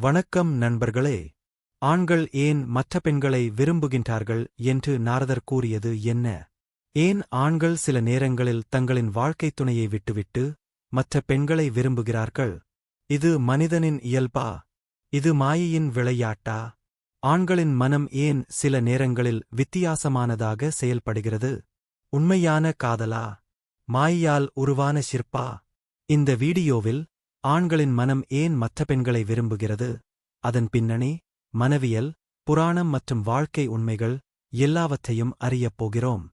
வணக்கம் நண்பர்களே. ஆண்கள் ஏன் மற்ற பெண்களை விரும்புகின்றார்கள் என்று நாரதர் கூறியது என்ன? ஏன் ஆண்கள் சில நேரங்களில் தங்களின் வாழ்க்கைத் துணையை விட்டுவிட்டு மற்ற பெண்களை விரும்புகிறார்கள்? இது மனிதனின் இயல்பா? இது மாயையின் விளையாட்டா? ஆண்களின் மனம் ஏன் சில நேரங்களில் வித்தியாசமானதாக செயல்படுகிறது? உண்மையான காதலா? மாயையால் உருவான சிற்பா? இந்த வீடியோவில் ஆண்களின் மனம் ஏன் மற்ற பெண்களை விரும்புகிறது? அதன் பின்னணி மனவியல் புராணம் மற்றும் வாழ்க்கை உண்மைகள் எல்லாவற்றையும் அறியப் போகிறோம்.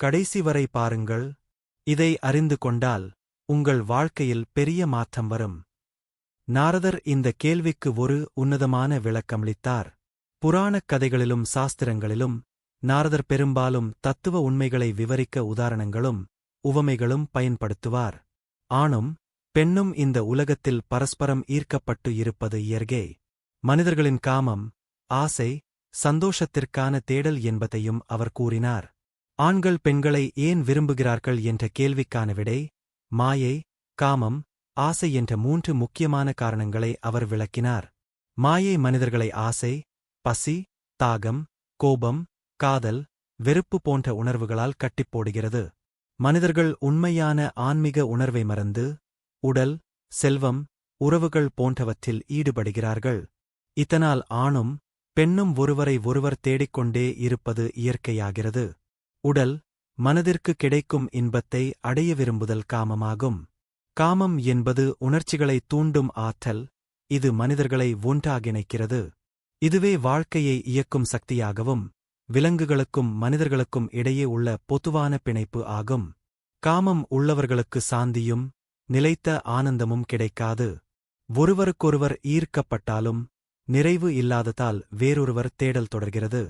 கடைசி வரை பாருங்கள். இதை அறிந்து கொண்டால் உங்கள் வாழ்க்கையில் பெரிய மாற்றம் வரும். நாரதர் இந்த கேள்விக்கு ஒரு உன்னதமான விளக்கமளித்தார். புராணக் கதைகளிலும் சாஸ்திரங்களிலும் நாரதர் பெரும்பாலும் தத்துவ உண்மைகளை விவரிக்க உதாரணங்களும் உவமைகளும் பயன்படுத்துவார். ஆணும் பெண்ணும் இந்த உலகத்தில் பரஸ்பரம் ஈர்க்கப்பட்டு இருப்பது இயற்கை. மனிதர்களின் காமம் ஆசை சந்தோஷத்திற்கான தேடல் என்பதையும் அவர் கூறினார். ஆண்கள் பெண்களை ஏன் விரும்புகிறார்கள் என்ற கேள்விக்கான விடை மாயை காமம் ஆசை என்ற மூன்று முக்கியமான காரணங்களை அவர் விளக்கினார். மாயை மனிதர்களை ஆசை பசி தாகம் கோபம் காதல் வெறுப்பு போன்ற உணர்வுகளால் கட்டிப்போடுகிறது. மனிதர்கள் உண்மையான ஆன்மீக உணர்வை மறந்து உடல் செல்வம் உறவுகள் போன்றவற்றில் ஈடுபடுகிறார்கள். இதனால் ஆணும் பெண்ணும் ஒருவரை ஒருவர் தேடிக்கொண்டே இருப்பது இயற்கையாகிறது. உடல் மனதிற்கு கிடைக்கும் இன்பத்தை அடைய விரும்புதல் காமமாகும். காமம் என்பது உணர்ச்சிகளை தூண்டும் ஆற்றல் இது மனிதர்களை ஒன்றாகிணைக்கிறது. இதுவே வாழ்க்கையை இயக்கும் சக்தியாகவும் விலங்குகளுக்கும் மனிதர்களுக்கும் இடையே உள்ள பொதுவான பிணைப்பு ஆகும். காமம் உள்ளவர்களுக்கு சாந்தியும் நிலைத்த ஆனந்தமும் கிடைக்காது. ஒருவருக்கொருவர் ஈர்க்கப்பட்டாலும் நிறைவு இல்லாததால் வேறொருவர் தேடல் தொடர்கிறது.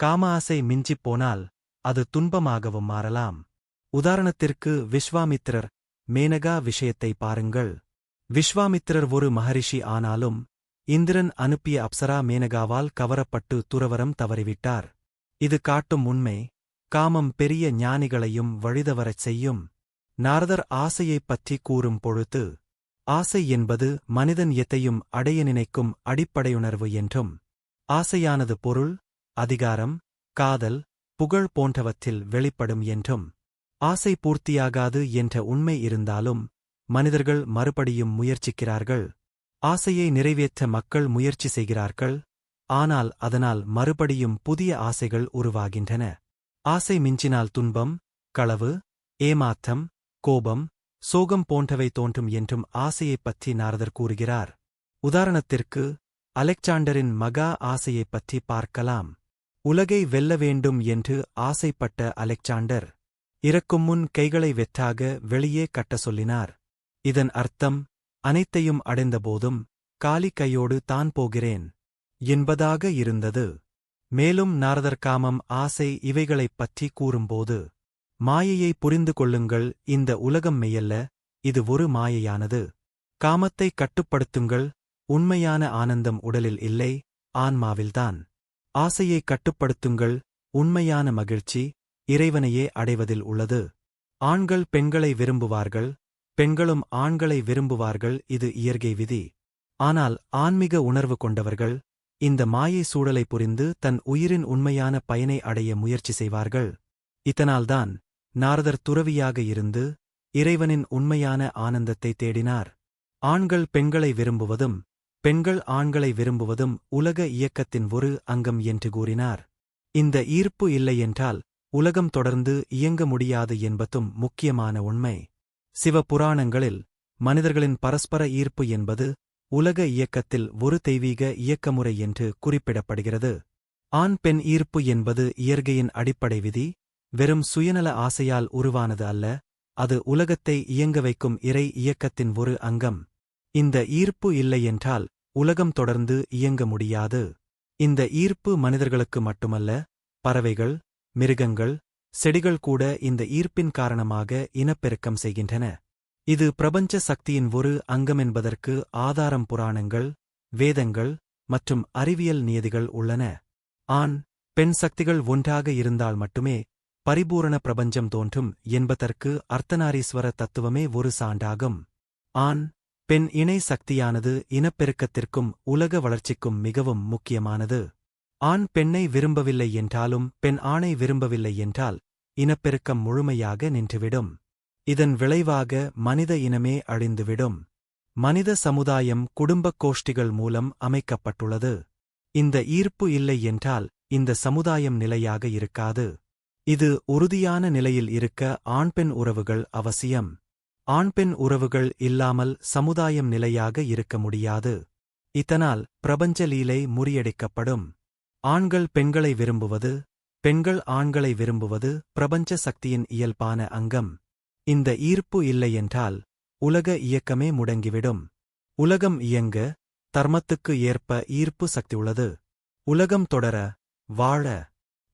காம ஆசை மிஞ்சிப் போனால் அது துன்பமாகவும் மாறலாம். உதாரணத்திற்கு விஸ்வாமித்திரர் மேனகா விஷயத்தை பாருங்கள். விஸ்வாமித்திரர் ஒரு மகரிஷி ஆனாலும் இந்திரன் அனுப்பிய அப்சரா மேனகாவால் கவரப்பட்டு துறவரம் தவறிவிட்டார். இது காட்டும் உண்மை. காமம் பெரிய ஞானிகளையும் வழிதவரச் செய்யும் நாரதர் ஆசையைப் பற்றி கூறும் பொழுது ஆசை என்பது மனிதன் எத்தையும் அடைய நினைக்கும் அடிப்படையுணர்வு என்றும் ஆசையானது பொருள் அதிகாரம் காதல் புகழ் போன்றவற்றில் வெளிப்படும் என்றும் ஆசை பூர்த்தியாகாது என்ற உண்மை இருந்தாலும் மனிதர்கள் மறுபடியும் முயற்சிக்கிறார்கள் ஆசையை நிறைவேற்ற மக்கள் முயற்சி செய்கிறார்கள் ஆனால் அதனால் மறுபடியும் புதிய ஆசைகள் உருவாகின்றன. ஆசை மிஞ்சினால் துன்பம் களவு ஏமாற்றம் கோபம் சோகம் போன்றவை தோன்றும் என்றும் ஆசையைப் பற்றி நாரதர் கூறுகிறார். உதாரணத்திற்கு அலெக்சாண்டரின் மகா ஆசையைப் பற்றி பார்க்கலாம். உலகை வெல்ல வேண்டும் என்று ஆசைப்பட்ட அலெக்சாண்டர் இறக்கும் முன் கைகளை வெற்றாக வெளியே கட்ட சொல்லினார். இதன் அர்த்தம் அனைத்தையும் அடைந்தபோதும் காலி கையோடு தான் போகிறேன் என்பதாக இருந்தது. மேலும் நாரதர் காமம் ஆசை இவைகளைப் பற்றி கூறும்போது மாயையை புரிந்து கொள்ளுங்கள் இந்த உலகம் மெய்யல்ல இது ஒரு மாயையானது. காமத்தை கட்டுப்படுத்துங்கள் உண்மையான ஆனந்தம் உடலில் இல்லை ஆன்மாவில்தான். ஆசையை கட்டுப்படுத்துங்கள் உண்மையான மகிழ்ச்சி இறைவனையே அடைவதில் உள்ளது. ஆண்கள் பெண்களை விரும்புவார்கள் பெண்களும் ஆண்களை விரும்புவார்கள் இது இயற்கை விதி. ஆனால் ஆன்மீக உணர்வு கொண்டவர்கள் இந்த மாயை சூழலை புரிந்து தன் உயிரின் உண்மையான பயனை அடைய முயற்சி செய்வார்கள். இதனால்தான் நாரதர் துறவியாக இருந்து இறைவனின் உண்மையான ஆனந்தத்தை தேடினார். ஆண்கள் பெண்களை விரும்புவதும் பெண்கள் ஆண்களை விரும்புவதும் உலக இயக்கத்தின் ஒரு அங்கம் என்று கூறினார். இந்த ஈர்ப்பு இல்லையென்றால் உலகம் தொடர்ந்து இயங்க முடியாது என்பதும் முக்கியமான உண்மை. சிவபுராணங்களில் மனிதர்களின் பரஸ்பர ஈர்ப்பு என்பது உலக இயக்கத்தில் ஒரு தெய்வீக இயக்கமுறை என்று குறிப்பிடப்படுகிறது. ஆண் பெண் ஈர்ப்பு என்பது இயற்கையின் அடிப்படை விதி வெறும் சுயநல ஆசையால் உருவானது அல்ல அது உலகத்தை இயங்க வைக்கும் இறை இயக்கத்தின் ஒரு அங்கம். இந்த ஈர்ப்பு இல்லையென்றால் உலகம் தொடர்ந்து இயங்க முடியாது. இந்த ஈர்ப்பு மனிதர்களுக்கு மட்டுமல்ல பறவைகள் மிருகங்கள் செடிகள் கூட இந்த ஈர்ப்பின் காரணமாக இனப்பெருக்கம் செய்கின்றன. இது பிரபஞ்ச சக்தியின் ஒரு அங்கம் என்பதற்கு ஆதாரம் புராணங்கள் வேதங்கள் மற்றும் அறிவியல் நியதிகள் உள்ளன. ஆண் பெண் சக்திகள் ஒன்றாக இருந்தால் மட்டுமே பரிபூரண பிரபஞ்சம் தோன்றும் என்பதற்கு அர்த்தநாரீஸ்வர தத்துவமே ஒரு சான்றாகும். ஆண் பெண் இணை சக்தியானது இனப்பெருக்கத்திற்கும் உலக வளர்ச்சிக்கும் மிகவும் முக்கியமானது. ஆண் பெண்ணை விரும்பவில்லை என்றாலும் பெண் ஆணை விரும்பவில்லை என்றால் இனப்பெருக்கம் முழுமையாக நின்றுவிடும். இதன் விளைவாக மனித இனமே அழிந்துவிடும். மனித சமுதாயம் குடும்பக் கோஷ்டிகள் மூலம் அமைக்கப்பட்டுள்ளது. இந்த ஈர்ப்பு இல்லை என்றால் இந்த சமுதாயம் நிலையாக இருக்காது. இது உறுதியான நிலையில் இருக்க ஆண்-பெண் உறவுகள் அவசியம். ஆண்-பெண் உறவுகள் இல்லாமல் சமுதாயம் நிலையாக இருக்க முடியாது. இதனால் பிரபஞ்ச லீலை முறியடிக்கப்படும். ஆண்கள் பெண்களை விரும்புவது பெண்கள் ஆண்களை விரும்புவது பிரபஞ்ச சக்தியின் இயல்பான அங்கம். இந்த ஈர்ப்பு இல்லையென்றால் உலக இயக்கமே முடங்கிவிடும். உலகம் இயங்க தர்மத்துக்கு ஏற்ப ஈர்ப்பு சக்தி உள்ளது உலகம் தொடர வாழ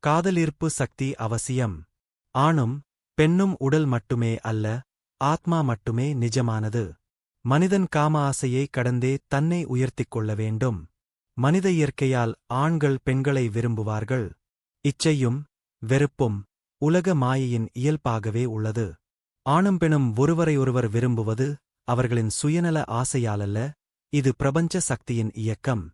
காதலீர்ப்பு சக்தி அவசியம். ஆணும் பெண்ணும் உடல் மட்டுமே அல்ல ஆத்மா மட்டுமே நிஜமானது. மனிதன் காம ஆசையை கடந்தே தன்னை உயர்த்திக் கொள்ள வேண்டும். மனித இயற்கையால் ஆண்கள் பெண்களை விரும்புவார்கள். இச்சையும் வெறுப்பும் உலக மாயையின் இயல்பாகவே உள்ளது. ஆணும் பெணும் ஒருவரையொருவர் விரும்புவது அவர்களின் சுயநல ஆசையாலல்ல இது பிரபஞ்ச சக்தியின் இயக்கம்.